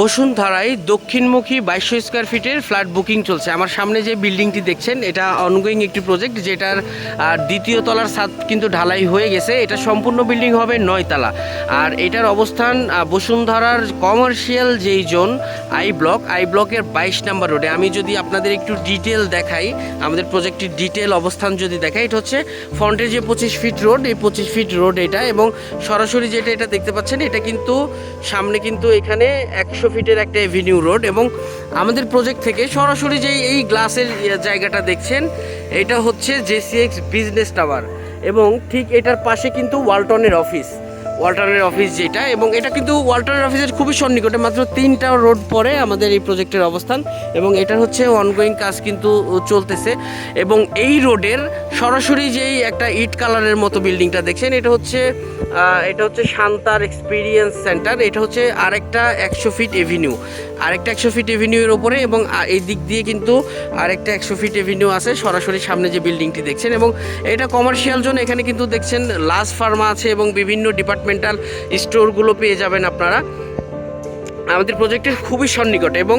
বসুন্ধরায় দক্ষিণমুখী বাইশশো স্কোয়ার ফিটের flat booking চলছে। আমার সামনে যে বিল্ডিংটি দেখছেন, এটা অনগোয়িং একটি প্রজেক্ট যেটার দ্বিতীয় তলার ছাদ কিন্তু ঢালাই হয়ে গেছে। এটা সম্পূর্ণ বিল্ডিং হবে নয়তলা আর এটার অবস্থান বসুন্ধরার কমার্শিয়াল যেই জোন আই ব্লক আই ব্লকের বাইশ নাম্বার রোডে আমি যদি আপনাদের একটু ডিটেল দেখাই, আমাদের প্রজেক্টটির ডিটেল অবস্থান যদি দেখাই, এটা হচ্ছে ফ্রন্টের যে পঁচিশ ফিট রোড এই পঁচিশ ফিট রোড এটা এবং সরাসরি যেটা এটা দেখতে পাচ্ছেন, এটা কিন্তু সামনে কিন্তু এখানে একশো ফিটের একটা এভিনিউ রোড এবং আমাদের প্রজেক্ট থেকে সরাসরি যে এই গ্লাসের জায়গাটা দেখছেন, এটা হচ্ছে জেসিএক্স বিজনেস টাওয়ার এবং ঠিক এটার পাশে কিন্তু ওয়ালটনের অফিস ওয়ালটনের অফিস যেটা এবং এটা কিন্তু ওয়াল্টারের অফিসের খুবই সন্নিকটে, মাত্র তিনটা রোড পরে আমাদের এই প্রজেক্টের অবস্থান এবং এটার হচ্ছে অনগোয়িং কাজ কিন্তু চলতেছে এবং এই রোডের সরাসরি যেই একটা ইট কালারের মতো বিল্ডিংটা দেখছেন, এটা হচ্ছে এটা হচ্ছে শান্তার এক্সপিরিয়েন্স সেন্টার এটা হচ্ছে আরেকটা একশো ফিট এভিনিউ আরেকটা একশো ফিট এভিনিউয়ের ওপরে এবং এই দিক দিয়ে কিন্তু আরেকটা একশো ফিট এভিনিউ আছে সরাসরি সামনে যে বিল্ডিংটি দেখছেন এবং এটা কমার্শিয়াল জোন এখানে কিন্তু দেখছেন লাস ফার্মা আছে এবং বিভিন্ন ডিপার্টমেন্টাল স্টোরগুলো পেয়ে যাবেন আপনারা। আমাদের প্রজেক্টের খুবই সন্নিকট এবং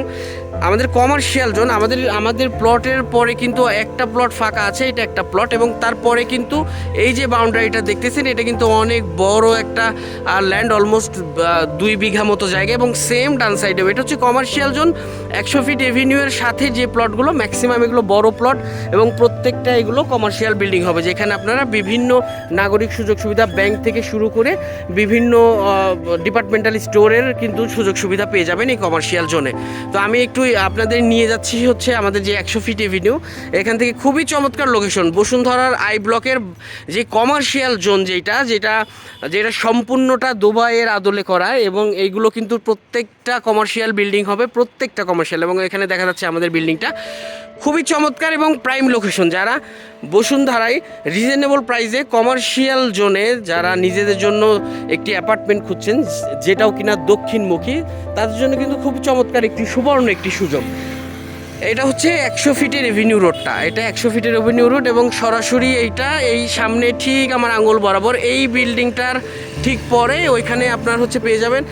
আমাদের কমার্শিয়াল জোন আমাদের আমাদের প্লটের পরে কিন্তু একটা প্লট ফাঁকা আছে, এটা একটা প্লট এবং তারপরে কিন্তু এই যে বাউন্ডারিটা দেখতেছেন, এটা কিন্তু অনেক বড় একটা ল্যান্ড অলমোস্ট দুই বিঘা মতো জায়গা এবং সেম ডান সাইডে এটা হচ্ছে কমার্শিয়াল জোন একশো ফিট এভিনিউয়ের সাথে যে প্লটগুলো ম্যাক্সিমাম এগুলো বড় প্লট এবং প্রত্যেকটা এগুলো কমার্শিয়াল বিল্ডিং হবে, যেখানে আপনারা বিভিন্ন নাগরিক সুযোগ সুবিধা ব্যাংক থেকে শুরু করে বিভিন্ন ডিপার্টমেন্টাল স্টোরের কিন্তু সুযোগ সুবিধা পেয়ে যাবেন এই কমার্শিয়াল জোনে তো আমি একটু আপনাদের নিয়ে যাচ্ছি হচ্ছে আমাদের যে একশো ফিট এভিনিউ এখান থেকে খুবই চমৎকার লোকেশন বসুন্ধরার আই ব্লকের যে কমার্শিয়াল জোন যেটা যেটা যেটা সম্পূর্ণটা দুবাইয়ের আদলে করা এবং এইগুলো কিন্তু প্রত্যেকটা কমার্শিয়াল বিল্ডিং হবে, প্রত্যেকটা কমার্শিয়াল এবং এখানে দেখা যাচ্ছে আমাদের বিল্ডিংটা খুবই চমৎকার এবং প্রাইম লোকেশন যারা বসুন্ধরায় রিজনেবল প্রাইসে কমার্শিয়াল জোনে যারা নিজেদের জন্য একটি অ্যাপার্টমেন্ট খুঁজছেন, যেটাও কিনা দক্ষিণমুখী, তাদের জন্য কিন্তু খুব চমৎকার একটি সুবর্ণ একটি সুযোগ। এটা হচ্ছে একশো ফিটের রেভিনিউ রোডটা এটা একশো ফিটের রেভিনিউ রোড এবং সরাসরি এইটা, এই সামনে ঠিক আমার আঙুল বরাবর এই বিল্ডিংটার ঠিক পরে ওইখানে আপনার হচ্ছে পেয়ে যাবেন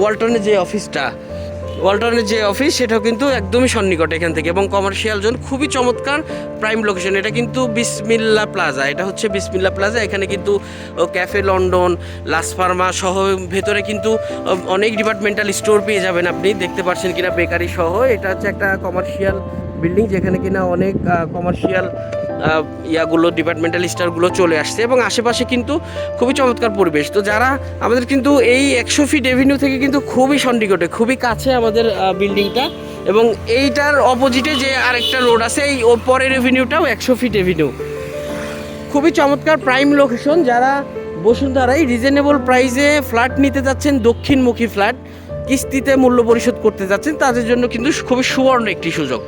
ওয়ালটনের যে অফিসটা ওয়ালটনের যে অফিস সেটাও কিন্তু একদমই সন্নিকট এখান থেকে এবং কমার্শিয়াল জোন খুবই চমৎকার প্রাইম লোকেশন এটা কিন্তু বিসমিল্লা প্লাজা এটা হচ্ছে বিসমিল্লা প্লাজা এখানে কিন্তু ক্যাফে লন্ডন লাস ফার্মা সহ ভেতরে কিন্তু অনেক ডিপার্টমেন্টাল স্টোর পেয়ে যাবেন আপনি। দেখতে পাচ্ছেন কিনা বেকারি সহ। এটা হচ্ছে একটা কমার্শিয়াল বিল্ডিং যেখানে কিনা অনেক কমার্শিয়াল ইয়াগুলো ডিপার্টমেন্টাল স্টারগুলো চলে আসছে এবং আশেপাশে কিন্তু খুবই চমৎকার পরিবেশ। তো যারা আমাদের কিন্তু এই একশো ফিট এভিনিউ থেকে কিন্তু খুবই সন্নিকটে, খুবই কাছে আমাদের বিল্ডিংটা এবং এইটার অপোজিটে যে আরেকটা রোড আছে, এই পরের এভিনিউটাও একশো ফিট এভিনিউ খুবই চমৎকার প্রাইম লোকেশন যারা বসুন্ধরায় রিজনেবল প্রাইসে ফ্ল্যাট নিতে যাচ্ছেন, দক্ষিণমুখী ফ্ল্যাট কিস্তিতে মূল্য পরিশোধ করতে যাচ্ছেন, তাদের জন্য কিন্তু খুবই সুবর্ণ একটি সুযোগ।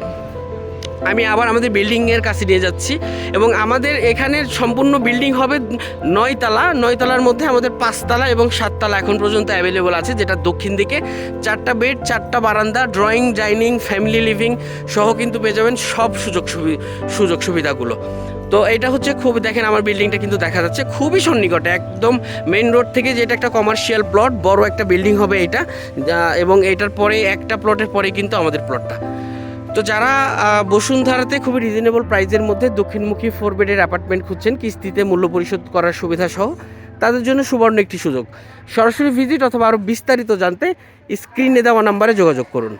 আমি আবার আমাদের বিল্ডিংয়ের কাছে নিয়ে যাচ্ছি এবং আমাদের এখানের সম্পূর্ণ বিল্ডিং হবে নয়তলা নয়তলার মধ্যে আমাদের পাঁচতলা এবং সাততলা এখন পর্যন্ত অ্যাভেলেবল আছে, যেটা দক্ষিণ দিকে। চারটা বেড চারটা বারান্দা ড্রয়িং ডাইনিং ফ্যামিলি লিভিং সহ কিন্তু পেয়ে যাবেন সব সুযোগ সুযোগ সুবিধাগুলো। তো এটা হচ্ছে খুব, দেখেন আমার বিল্ডিংটা কিন্তু দেখা যাচ্ছে খুবই সন্নিকটে, একদম মেন রোড থেকে যেটা একটা কমার্শিয়াল প্লট বড় একটা বিল্ডিং হবে এটা এবং এটার পরে একটা প্লটের পরে কিন্তু আমাদের প্লটটা তো যারা বসুন্ধারাতে খুবই রিজনেবল প্রাইজের মধ্যে দক্ষিণমুখী ফোর বেডের অ্যাপার্টমেন্ট খুঁজছেন, কিস্তিতে মূল্য পরিশোধ করার সুবিধা সহ, তাদের জন্য সুবর্ণ একটি সুযোগ। সরাসরি ভিজিট অথবা আরও বিস্তারিত জানতে স্ক্রিনে দেওয়া নাম্বারে যোগাযোগ করুন।